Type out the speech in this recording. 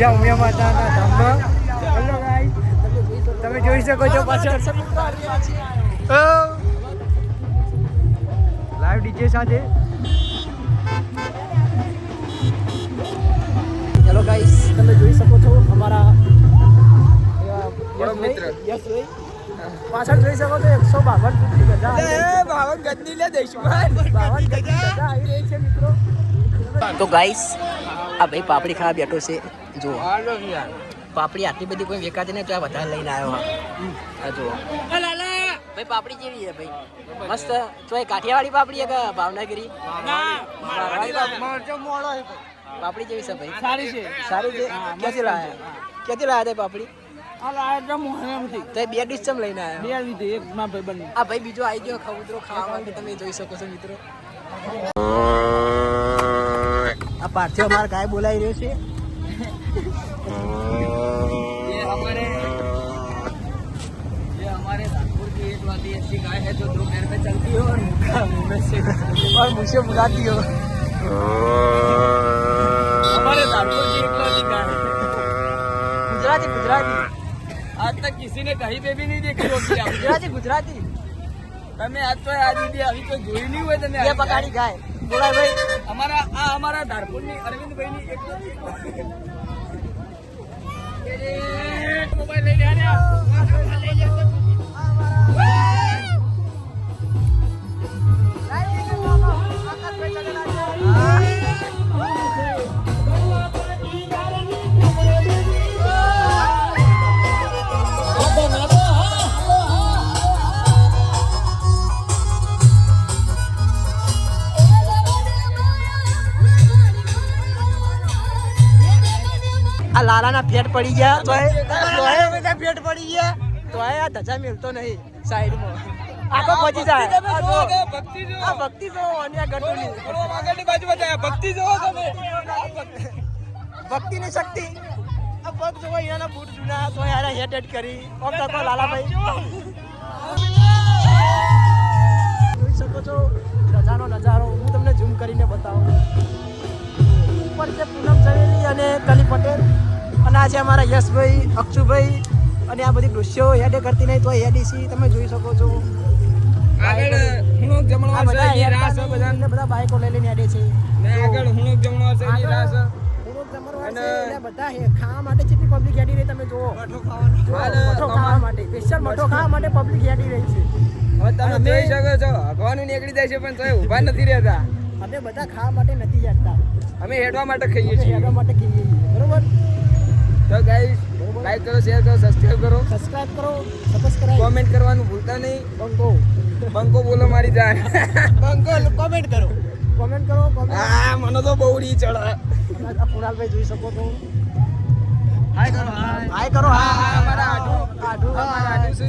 ઊંઝા ઉમિયા માતાના ધામમાં. Hello guys તમે જોઈ શકો છો પાછળ. લાઈવ ડીજે સાથે. હેલો ગાઈસ તમે જોઈ શકો છો અમારા પાછળ જોઈ શકો છો એકસો બાવન ફૂટની ગજા બાવન ગજની લે દઈશું. બાવન ગજની ગજા આવી રહી છે મિત્રો. તો ગાઈસ આ ભાઈ પાપડી ખાવા બેઠો છે. જુઓ. પાપડી આટલી બધી કોઈ વેકાતી નહીં તો આ વધારે લઈને આવ્યો હા જુઓ. ભાઈ પાપડી કેવી છે ભાઈ? મસ્ત. તો એ કાઠિયાવાડી પાપડી છે કે ભાવનગરી પાપડી? જેવી કેવી છે ભાઈ? સારી છે. સારી છે? ક્યાંથી લાયા? ક્યાંથી લાયા તે પાપડી? આ તો બે ડીશ ચમ લઈને આવ્યા? બે લીધી એક માં ભાઈ બની. આ ભાઈ બીજો આવી ગયો ખબૂતરો ખાવા માટે તમે જોઈ શકો છો મિત્રો. આ પાર્થિવ અમારા ગાય બોલાવી રહ્યો છે ये हमारे ये हमारे नागपुर की एक वादी ऐसी गाय है जो दो पैर पे चलती है और मुखा मुंह में से और मुझे बुलाती हो हमारे नागपुर की एक वादी गाय है गुजराती गुजराती आज तक किसी ने कहीं पे भी नहीं देखी होगी आप गुजराती गुजराती તમે આજ તો આ દીદી આવી કોઈ જોઈ નહીં હોય તમે ये આવી पकाड़ी गाय बोला भाई અમારા આ અમારા ધારપુરની અરવિંદભાઈની એક મોબાઈલ લઈ લે આ લાલાના ફેટ પડી ગયા. તો બધા ફેટ પડી ગયા. તો આ ધજા મેળતો નહીં સાઈડમાં. આખો પહોંચી જાય. જો, ભક્તિ જો આ ભક્તિ અન્ય ગટુની આગળની બાજુ બતાવ્યા ભક્તિ જોવો તમે. ભક્તિની શક્તિ. આ પગ જોવો અહીંયાના બૂટ જૂના. તો યાર હેડ હેડ કરી. ઓમ તકો લાલાભાઈ. જોઈ શકો છો. આ છે અમારા યશભાઈ અક્ષુભાઈ અને આ બધી દૃશ્યો હેડે કરતી નહીં તો હેડીસી તમે જોઈ શકો છો. આગળ હુણોક જમણવાર છે છે હેડતા બધાને. બધા. બાઈકો લઈ લઈને હેડે છે. ને આગળ હુણોક જમણવાર છે એની રાસ. છે જમણવાર છે અને- એટલે બધા ખાવા માટે કેટલી પબ્લિક હેડી રહી તમે જુઓ. મઠો ખાવા માટે સ્પેશિયલ મઠો ખાવા માટે પબ્લિક હેડી રહી છે. હવે તમે જોઈ શકો છો હગવાનું નીકળી જાય છે પણ તોય ઊભા નથી રહેતા. અમે બધા ખાવા માટે નથી હેડતા. અમે હેડવા માટે ખાઈએ છીએ. હેડવા માટે ખાઈએ છીએ. બરોબર? તો ગાઈસ લાઈક કરો શેર કરો સબસ્ક્રાઇબ કરો. સબસ્ક્રાઇબ કરો સબસ્ક્રાઇબ કોમેન્ટ કરવાનું ભૂલતા નહીં. બંકો. બંકો બોલો મારી જાન. બંકો કોમેન્ટ કરો. કોમેન્ટ કરો કોમેન્ટ આ મને તો બહુ ડી ચડે કુણાલભાઈ જોઈ શકો તો હાય કરો હાય હાય કરો હા હા, અમારા આઢુ. આઢુ અમારા આઢુ છે.